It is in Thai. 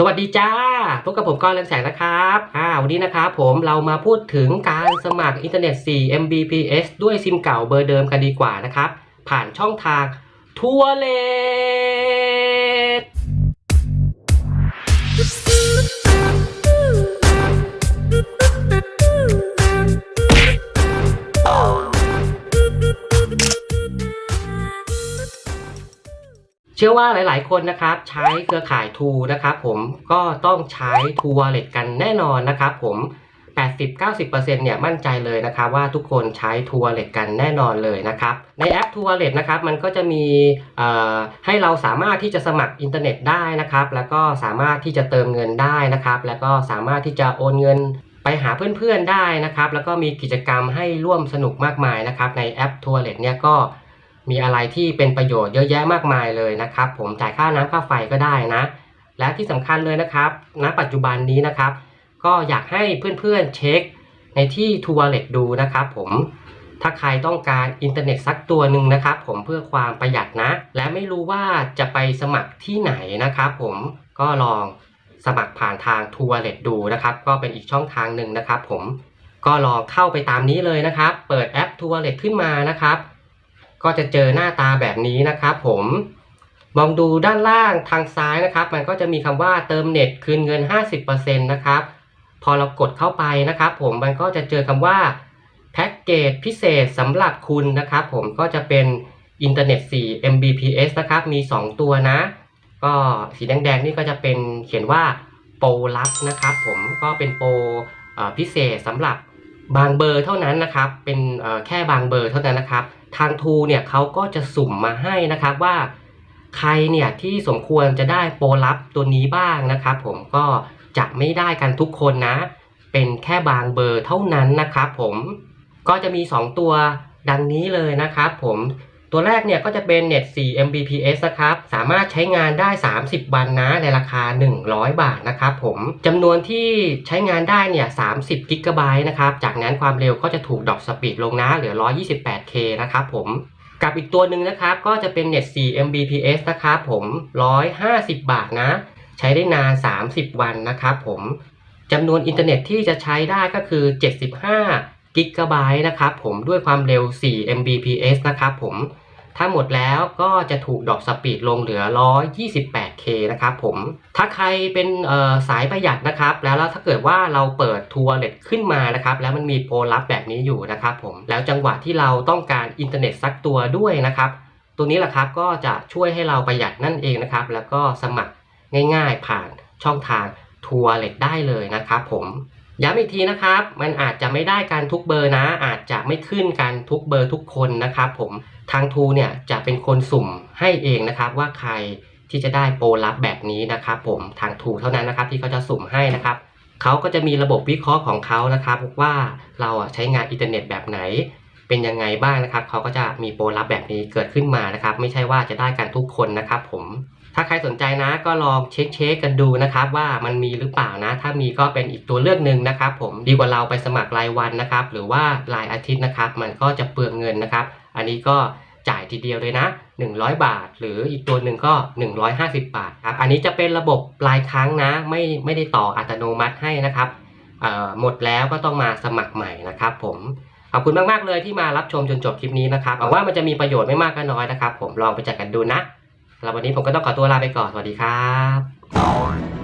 สวัสดีจ้า พบกับผมก้อนเรืองแสงนะครับอ่าวันนี้นะครับผมเรามาพูดถึงการสมัครอินเทอร์เน็ต 4 Mbps ด้วยซิมเก่าเบอร์เดิมกันดีกว่านะครับ ผ่านช่องทางทัวเลต เชื่อว่าหลาย ๆ คนนะครับใช้เครือข่ายทูนะครับผมก็ต้องใช้ทัวเลตกันแน่นอนนะครับผม 80-90%เนี่ยมั่นใจเลยนะครับว่าทุกคนใช้ทัวร์เลตกันแน่นอนเลยนะครับในแอปทัวร์เล็ตนะครับมันก็จะมีให้เราสามารถที่จะสมัครอินเทอร์เน็ตได้นะครับ แล้วก็สามารถที่จะเติมเงินได้นะครับ แล้วก็สามารถที่จะโอนเงินไปหาเพื่อนๆได้นะครับ แล้วก็มีกิจกรรมให้ร่วมสนุกมากมายนะครับในแอปทัวร์เล็ตเนี่ยก็ มีอะไรที่เป็นประโยชน์เยอะแยะมากมายเลยนะครับ ผมจ่ายค่าน้ำค่าไฟก็ได้นะ และที่สำคัญเลยนะครับณปัจจุบันนี้นะครับ ก็อยากให้เพื่อนๆเช็คในที่ทัวร์เล็ตดูนะครับ ผมถ้าใครต้องการอินเทอร์เน็ตสักตัวหนึ่งนะครับ ผมเพื่อความประหยัดนะ และไม่รู้ว่าจะไปสมัครที่ไหนนะครับผมก็ลองสมัครผ่านทางทัวร์เล็ตดูนะครับ ก็เป็นอีกช่องทางหนึ่งนะครับ ผมก็ลองเข้าไปตามนี้เลยนะครับ เปิดแอปทัวร์เล็ตขึ้นมานะครับ ก็จะเจอหน้าตาแบบนี้นะครับผมมองดูด้านล่างทางซ้ายนะครับ มันก็จะมีคำว่าเติมเน็ตคืนเงิน 50%นะครับ พอเรากดเข้าไปนะครับ ผมมันก็จะเจอคำว่าแพ็กเกจพิเศษสำหรับคุณนะครับ ผมก็จะเป็นอินเทอร์เน็ต 4 Mbps นะครับ มี 2 ตัวนะ ก็สีแดงๆนี่ก็จะเป็นเขียนว่าโปรลับนะครับ ผมก็เป็นโปรพิเศษสำหรับบางเบอร์เท่านั้นนะครับ เป็นแค่บางเบอร์เท่านั้นนะครับ ทางทูเนี่ยเขาก็จะสุ่มมาให้นะครับว่าใครเนี่ยที่สมควรจะได้โปรลับตัวนี้บ้างนะครับ ผมก็จะไม่ได้กันทุกคนนะ เป็นแค่บางเบอร์เท่านั้นนะครับผมก็จะมี 2 ตัวดังนี้เลยนะครับผม ตัวแรกเนี่ยก็จะเป็น Net 4 Mbps นะครับ สามารถใช้งานได้ 30 วันนะในราคา 100 บาทนะครับผมจำนวนที่ใช้งานได้เนี่ย 30 g b นะครับ จากนั้นความเร็วก็จะถูกดรอปสปีดลงนะ เหลือ 128K นะครับผมกับอีกตัวหนึ่งนะครับ ก็จะเป็น Net 4 Mbps นะครับผม 150 บาทนะ ใช้ได้นาน 30 วันนะครับผมจำนวนอินเทอร์เน็ตที่จะใช้ได้ก็คือ 75 กิกะไบต์นะครับผมด้วยความเร็ว 4 Mbps นะครับผมถ้าหมดแล้วก็จะถูกดรอปสปีดลงเหลือ 128K นะครับผม ถ้าใครเป็นสายประหยัดนะครับ แล้วแล้วถ้าเกิดว่าเราเปิดทัวร์เล็ตขึ้นมานะครับ แล้วมันมีโปรลับแบบนี้อยู่นะครับผม แล้วจังหวะที่เราต้องการอินเทอร์เน็ตสักตัวด้วยนะครับ ตัวนี้แหละครับก็จะช่วยให้เราประหยัดนั่นเองนะครับ แล้วก็สมัครง่ายๆผ่านช่องทางทัวร์เล็ตได้เลยนะครับผม ย้ำอีกทีนะครับ มันอาจจะไม่ได้การทุกเบอร์นะ อาจจะไม่ขึ้นกันทุกเบอร์ทุกคนนะครับผมทางทูเนี่ยจะเป็นคนสุ่มให้เองนะครับ ว่าใครที่จะได้โปรลับแบบนี้นะครับผมทางทูเท่านั้นนะครับที่เขาจะสุ่มให้นะครับเขาก็จะมีระบบวิเคราะห์ของเขานะครับว่าเราใช้งานอินเทอร์เน็ตแบบไหน เป็นยังไงบ้างนะครับเขาก็จะมีโปรลับแบบนี้เกิดขึ้นมานะครับ ไม่ใช่ว่าจะได้กันทุกคนนะครับผม ถ้าใครสนใจนะก็ลองเช็คเช็คกันดูนะครับว่ามันมีหรือเปล่านะ ถ้ามีก็เป็นอีกตัวเลือกหนึ่งนะครับ ผมดีกว่าเราไปสมัครรายวันนะครับ หรือว่ารายอาทิตย์นะครับ มันก็จะเปลืองเงินนะครับ อันนี้ก็จ่ายทีเดียวเลยนะ 100 บาท หรืออีกตัวหนึ่งก็ 150 บาทครับอันนี้จะเป็นระบบรายครั้งนะ ไม่ไม่ได้ต่ออัตโนมัติให้นะครับหมดแล้วก็ต้องมาสมัครใหม่นะครับ ผมขอบคุณมาก ๆ เลยที่มารับชมจนจบคลิปนี้นะครับหวังว่ามันจะมีประโยชน์ไม่มากก็น้อยนะครับ ผมลองไปจัดกันดูนะ สำหรับวันนี้ผมก็ต้องขอตัวลาไปก่อน สวัสดีครับ